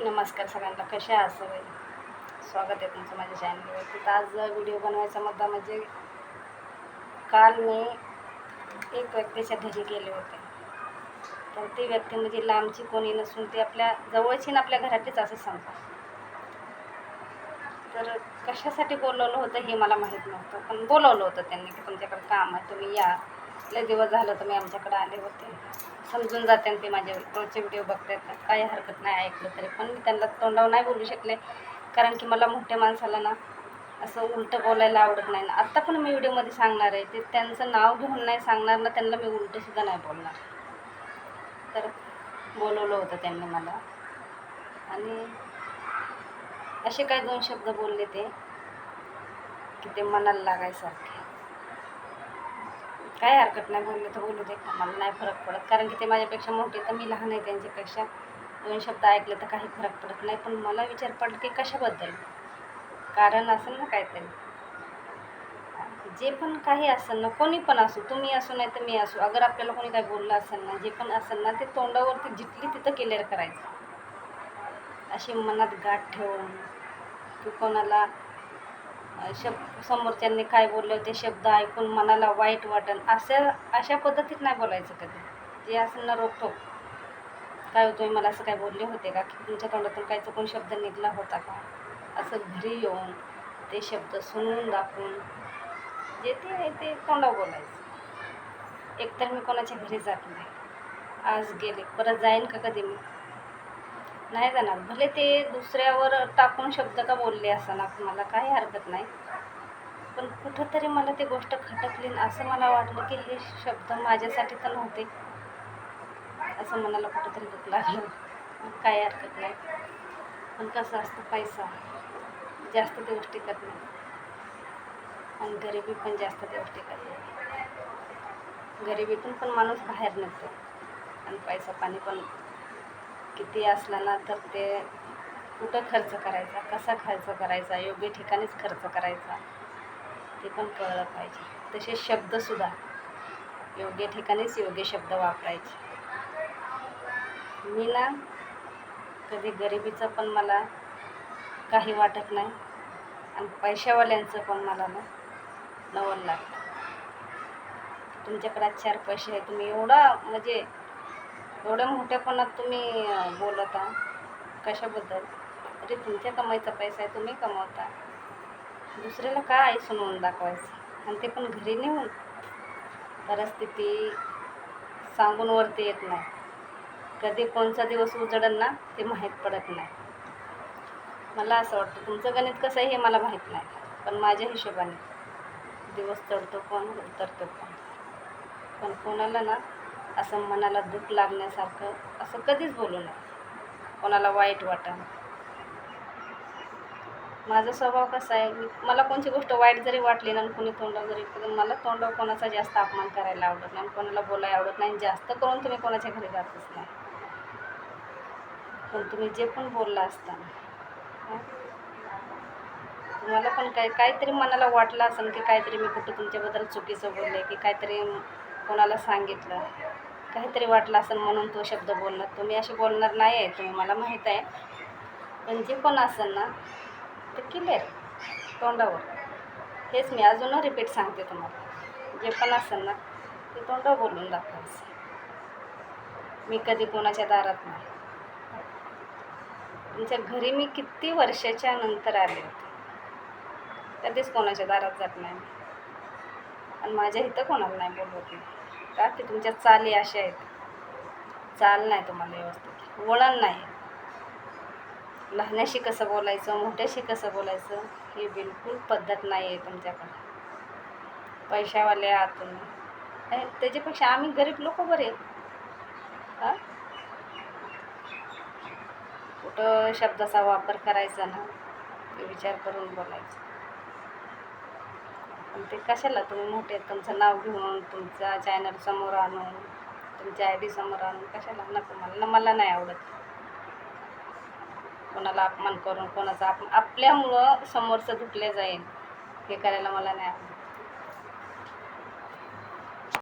नमस्कार सगळ्यांना कशा आहात सगळे? स्वागत आहे तुमचं माझ्या चॅनलवरती तर आज व्हिडिओ बनवायचा मुद्दा म्हणजे काल मी एक व्यक्तीच्या घरी गेले होते. तर ती व्यक्ती म्हणजे लांबची कोणी नसून ती आपल्या जवळची ना आपल्या घरातलीच असं सांगतात तर कशासाठी बोलवलं होतं हे मला माहीत नव्हतं. पण बोलवलं होतं त्यांनी की तुमच्याकडे काम आहे तुम्ही या. लय दिवस झालं तुम्ही आमच्याकडे आले होते. समजून जाते आणि ते माझे रोजचे व्हिडिओ बघतात काही हरकत नाही ऐकलं तरी. पण मी त्यांना तोंडावर नाही बोलू शकले. कारण की मला मोठ्या माणसाला ना असं उलटं बोलायला आवडत नाही. ना आत्ता पण मी व्हिडिओमध्ये सांगणार आहे. ते त्यांचं नाव घेऊन नाही सांगणार ना त्यांना मी उलटंसुद्धा नाही बोलणार. तर बोलवलं होतं त्यांनी मला. आणि असे काही दोन शब्द बोलले ते की ते मनाला लागायसारखे. काय हरकत नाही बोललं तर बोलू दे. मला नाही फरक पडत. कारण की ते माझ्यापेक्षा मोठे तर मी लहान आहे त्यांच्यापेक्षा. दोन शब्द ऐकले तर काही फरक पडत नाही. पण मला विचार पडला की कशाबद्दल? कारण असेल ना काहीतरी. जे पण काही असेल ना कोणी पण असो तुम्ही असो नाही तर मी असो. अगर आपल्याला कोणी काही बोललं असेल ना जे पण असेल ना ते तोंडावरती जिथली तिथं क्लिअर करायचं. अशी मनात गाठ ठेवून की कोणाला शब्द समोरच्यांनी काय बोललं ते शब्द ऐकून मनाला वाईट वाटन अशा अशा पद्धतीत नाही बोलायचं कधी. जे असं न रोखोक काय होतो तुम्ही मला असं काय बोलले होते का? की तुमच्या तोंडातून काही चुकून शब्द निघला होता का? असं घरी येऊन ते शब्द सुनून दाखवून जे ते आहे ते तोंडावर बोलायचं. एकतर मी कोणाच्या घरी जात नाही. आज गेले परत जाईन का कधी मी? नाही जाणार. भले ते दुसऱ्यावर टाकून शब्द का बोलले असणार मला काही हरकत नाही. पण कुठंतरी मला ती गोष्ट खटकली असं मला वाटलं की हे शब्द माझ्यासाठी तर नव्हते. असं मनाला कुठंतरी दुःख लागलं. काही हरकत नाही. पण कसं असतं पैसा. जास्त दिवस टिकत करत नाही. आणि गरिबी पण जास्त दिवस टिकत नाही. गरिबीतून पण माणूस बाहेर निघतो. आणि पैसा पाणी पण किती असला तर ते कुठं खर्च करायचा? कसा खर्च करायचा? योग्य ठिकाणीच खर्च करायचा? ते पण कळलं पाहिजे. तसे शब्दसुद्धा योग्य ठिकाणीच योग्य शब्द वापरायचे. मी ना कधी गरिबीचं पण मला काही वाटत नाही. आणि पैशावाल्यांचं पण मला ना नवल लागतं. तुमच्याकडे चार पैसे आहे तुम्ही एवढा म्हणजे एवढ्या मोठ्यापणात तुम्ही बोलत आहात. कशाबद्दल? अरे तुमच्या कमाईचा पैसा आहे तुम्ही कमवता. दुसऱ्याला काय आई सुनवून दाखवायचं? आणि ते पण घरी नेऊन परिस्थिती सांगून वरती येत नाही. कधी कोणचा दिवस उजडन ना ते माहीत पडत नाही. मला असं वाटतं तुमचं गणित कसं आहे हे मला माहीत नाही. पण माझ्या हिशोबाने दिवस चढतो कोण उतरतो कोण. पण कोणाला ना असं मनाला दुःख लागण्यासारखं असं कधीच बोलू नये कोणाला वाईट वाटा माझा स्वभाव कसा आहे? मी मला कोणती गोष्ट वाईट जरी वाटली ना आणि कोणी तोंडावर जरी तर मला तोंडावर कोणाचा जास्त अपमान करायला आवडत नाही आणि कोणाला बोलायला आवडत नाही जास्त करून तुम्ही कोणाच्या घरी जातच नाही. पण तुम्ही जे पण बोलला असताना तुम्हाला पण काय काहीतरी मनाला वाटलं असेल की काहीतरी मी कुठं तुमच्याबद्दल चुकीचं बोलले की काहीतरी कोणाला सांगितलं. काहीतरी वाटलं असेल म्हणून तो शब्द बोलणार तुम्ही असे बोलणार नाही आहे तुम्ही मला माहीत आहे. पण जे पण असेल ना ते क्लिअर तोंडावर. हेच मी अजून रिपीट सांगते तुम्हाला. जे पण असेल ना ते तोंडावर बोलून दाखवायचं. मी कधी कोणाच्या दारात नाही. तुमच्या घरी मी किती वर्षाच्या नंतर आले होते. कधीच कोणाच्या दारात जात नाही आणि माझ्या इथं कोणाला नाही बोलवत नाही का ते तुमच्या चाली अशा आहेत. चाल नाही तुम्हाला व्यवस्थित. वळण नाही. लहान्याशी कसं बोलायचं मोठ्याशी कसं बोलायचं ही बिलकुल पद्धत नाही आहे तुमच्याकडे. पैशावाले आहात तुम्ही हे त्याच्यापेक्षा आम्ही गरीब लोक बरे आहेत. हां? कुठं शब्दाचा वापर करायचा ना ते विचार करून बोलायचं. पण ते कशाला तुम्ही मोठे तुमचं नाव घेऊन तुमचा चॅनल समोर आणून तुमच्या आय डी समोर आणून कशाला? नको मला. मला नाही आवडत. कोणाला अपमान करून कोणाचा आप आपल्यामुळं समोरचं दुखले जाईल. हे करायला मला नाही आवडत.